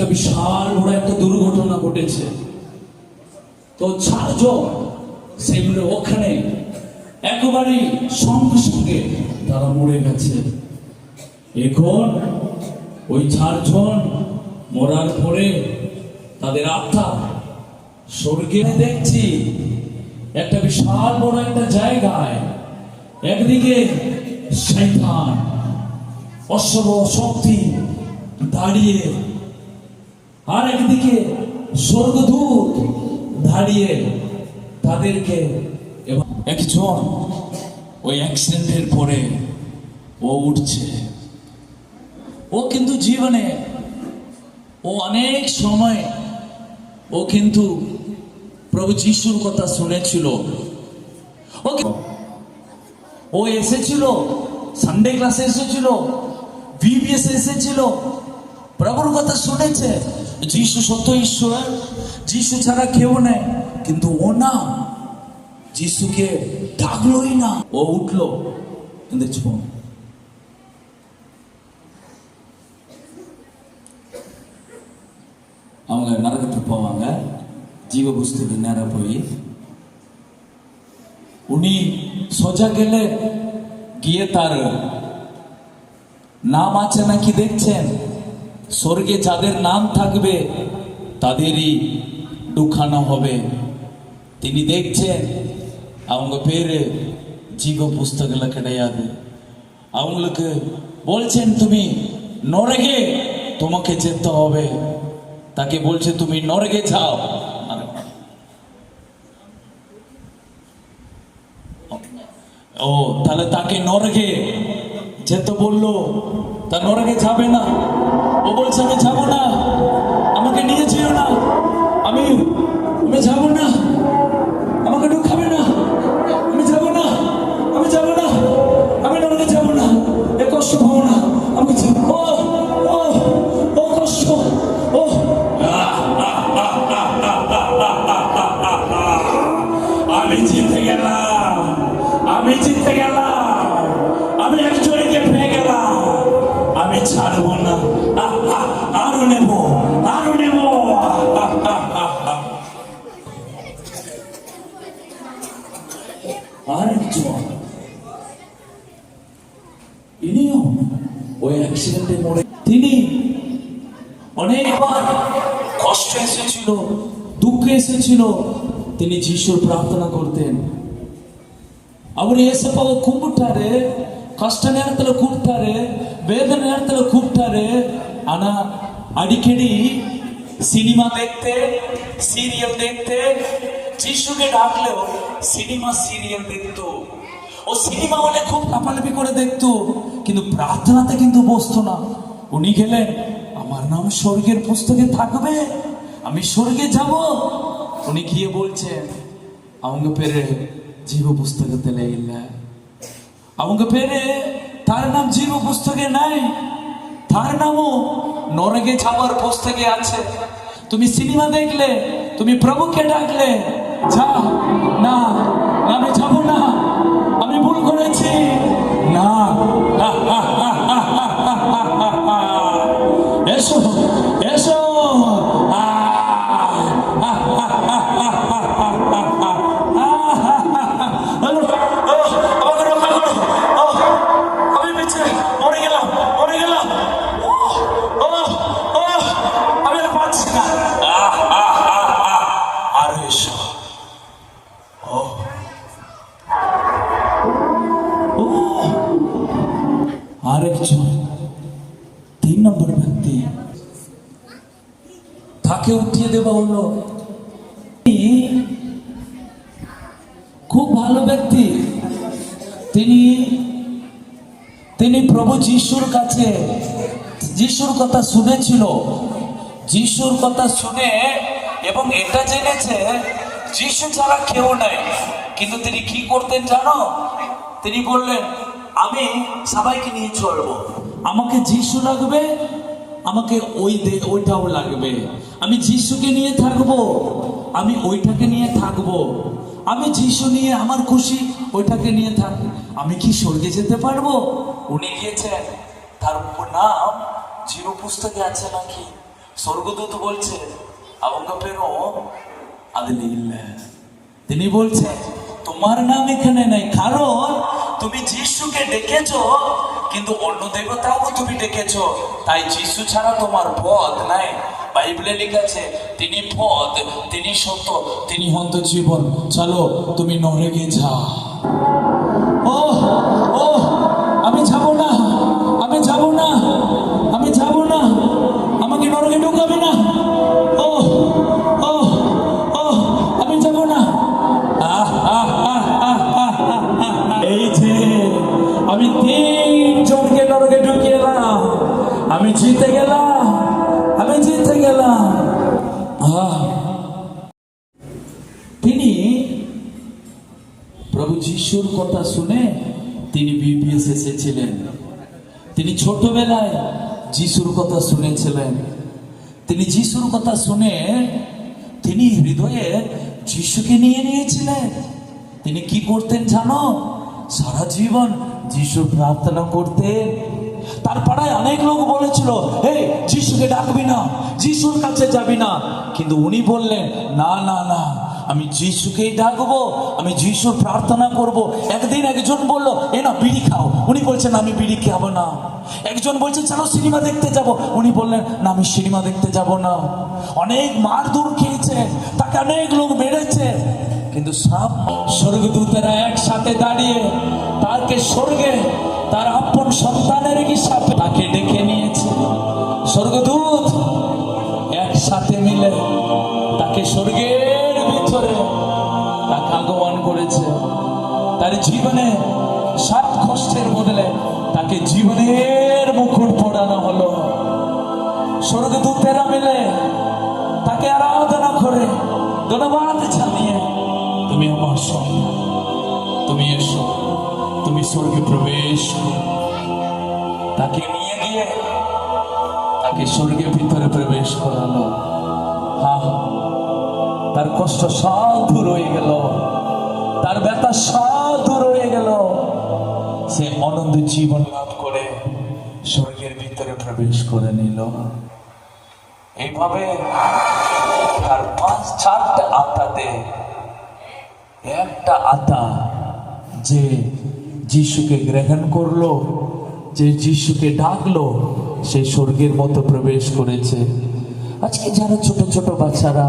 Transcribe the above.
একটা বিশাল বড় একটা দুর্ঘটনা ঘটেছে। তো চারজন সেগুলো ওখানে একেবারেই সঙ্গে সঙ্গে তারা মরে গেছে। এখন ওই চারজন মরার পরে তাদের আত্মা স্বর্গে দেখছি, একটা বিশাল বড় একটা জায়গায় একদিকে শৈতান অশ্বর শক্তি দাঁড়িয়ে আর একদিকে স্বর্গদূত দাঁড়িয়ে তাদেরকে একজন ওই অ্যাক্সিডেন্টের পরে ও উঠছে। ও কিন্তু জীবনে, ও অনেক সময় ও কিন্তু প্রভু যিশুর কথা শুনেছিল। ও ও এসেছিল সানডে ক্লাসে এসেছিল ভিবিএস এসেছিল, প্রভুর কথা শুনেছে। যিশু সত্য ঈশ্বর যিশু ছাড়া কেউ নেই কিন্তু ও না যিশুকে ডাকলোই না ও উঠলো দেখছো அவங்க நரகத்துக்கு போவாங்க ஜீவ புஸ்துக்கு நேரம் போய் উনি সোজা গেলে গিয়ে তার নাম আছে নাকি দেখছেন স্বর্গে যাদের নাম থাকবে তাদেরই ঢুকানো হবে তিনি দেখছেন அவங்க பேரு ஜீவ புஸ்தகல கிடையாது அவங்களுக்கு বলছেন তুমি নরকে তোমাকে যেতে হবে তাকে বলছে তুমি নরকে যাও ও তাহলে তাকে নরকে যেতে বললো তা নরকে যাবে না আমি জিতে গেলাম, আমি জিতে গেলাম, আমি একজনকে পেয়ে গেলাম। আমি ছাড়বো না। আরও নেব আরও নেব। আরেকজন ইনিও ওই অ্যাক্সিডেন্টে মরে তিনি অনেকবার কষ্ট এসেছিল, দুঃখ এসেছিল তিনি যিশুর প্রার্থনা করতেন। அவர் இயேசப்பாவை கும்பிட்டாரு கஷ்ட நேரத்துல கூப்பிட்டாரு வேதனை நேரத்துல கூப்பிட்டாரு ஆனா அடிக்கடி সিনেমা দেখতে, সিরিয়াল দেখতে, যিশুকে ডাকলেও সিনেমা সিরিয়াল দেখতো। ও সিনেমা হলে খুব কাপালপি করে দেখতো, কিন্তু প্রার্থনাতে কিন্তু বসতো না। উনি গেলেন, আমার নাম স্বর্গের পুস্তকে থাকবে, আমি স্বর্গে যাব উনি গিয়ে বলছেন அவங்க பேரு ஜீவ புஸ்தகத்துல இல்ல அவங்க பேரு তার নাম জীব পুস্তকে নাই তার নামও নরকে যাওয়ার পুস্তকে আছে তুমি সিনেমা দেখলে তুমি প্রভুকে ডাকলে যা তিন নম্বর ব্যক্তি। তাকে উঠিয়ে দেওয়া হলো খুব ভালো ব্যক্তি। তিনি তিনি প্রভু যিশুর কাছে, যিশুর কথা শুনেছিল, যিশুর কথা শুনে এবং এটা জেনেছে, যিশু ছাড়া কেউ নাই। কিন্তু তিনি কি করতেন জানো? তিনি বললেন, আমি সবাইকে নিয়ে চলবো। আমাকে যিশু লাগবে, আমাকে ওই ওইটাও লাগবে। আমি যিশুকে নিয়ে থাকব, আমি ওইটাকে নিয়ে থাকব। আমি যিশু নিয়ে আমার খুশি, ওইটাকে নিয়ে থাকি আমি কি স্বর্গে যেতে পারব? উনি গিয়েছেন তার নাম জিরো পুস্তকে আছে নাকি স্বর্গদূত বলছে அவங்க பேரும் அதுல இல்ல তিনি বলছে তোমার নাম এখানে নাই কারণ তুমি যিশুকে ডেকেছো কিন্তু অন্য দেবতাও তুমি ডেকেছো তাই যিশু ছাড়া তোমার পথ নাই বাইবেলে লেখা আছে তিনি পথ তিনি সত্য তিনি হন্ত জীবন চলো তুমি নরকে যাও ও ও আমি যাব না, আমি যাব না, আমি যাব না। আমাকে নরকে ঢুকাবে না। ও ও ও আমি যাব না। এই যে আমি তিন জনকে নরকে ঢুকিয়ে এলাম। আমি জিতে গেলাম, আমি জিতে গেলাম। তিনি প্রভু যিশুর কথা শুনে তিনি বিপিএস এসেছিলেন। তিনি ছোটবেলায় যিশুর কথা শুনেছিলেন। তিনি যিশুর কথা শুনে তিনি হৃদয়ে যিশুকে নিয়ে নিয়েছিলেন। তিনি কি করতেন জানো? সারা জীবন যিশুর প্রার্থনা করতেন। তার পাড়ায় অনেক লোক বলেছিল হে যিশুকে ডাকবি না, যিশুর কাছে যাবি না। কিন্তু উনি বললেন, না না না। আমি যিশুকেই ডাকবো, আমি যিশুর প্রার্থনা করব। একদিন একজন বলল, এ না, বিড়ি খাও। উনি বলছেন আমি বিড়ি খাব না। একজন বলছে, চলো সিনেমা দেখতে যাব। উনি বললেন, না, আমি সিনেমা দেখতে যাব না। অনেক মার দূর খেয়েছে, তাকে অনেক লোক মেরেছে। কিন্তু সব স্বর্গদূতেরা একসাথে দাঁড়িয়ে তাকে স্বর্গে, তার আপন সন্তানের হিসাবে তাকে ডেকে নিয়েছে। স্বর্গদূত জীবনে সব কষ্টের বদলে তাকে জীবনের মুকুট পড়ানো হলো। স্বর্গদূতেরা মিলে, তাকে আরাধনা করে, ধন্যবাদ জানিয়ে, তুমি আমার সন্তান তুমি এসো, তুমি স্বর্গে প্রবেশ তাকে নিয়ে গিয়ে, তাকে স্বর্গের ভিতরে প্রবেশ করালো। হ্যাঁ তার কষ্ট সব দূর হয়ে গেল। তার ব্যথা সব হয়ে গেল। সে আনন্দ জীবন লাভ করে স্বর্গের ভিতরে প্রবেশ করে নিল। এইভাবে তার পাঁচ চারটা আত্মাতে একটা আত্মা যে যিশুকে গ্রহণ করল, যে যিশুকে ডাকলো, সে স্বর্গের মতো প্রবেশ করেছে। আজকে যারা ছোট ছোট বাচ্চারা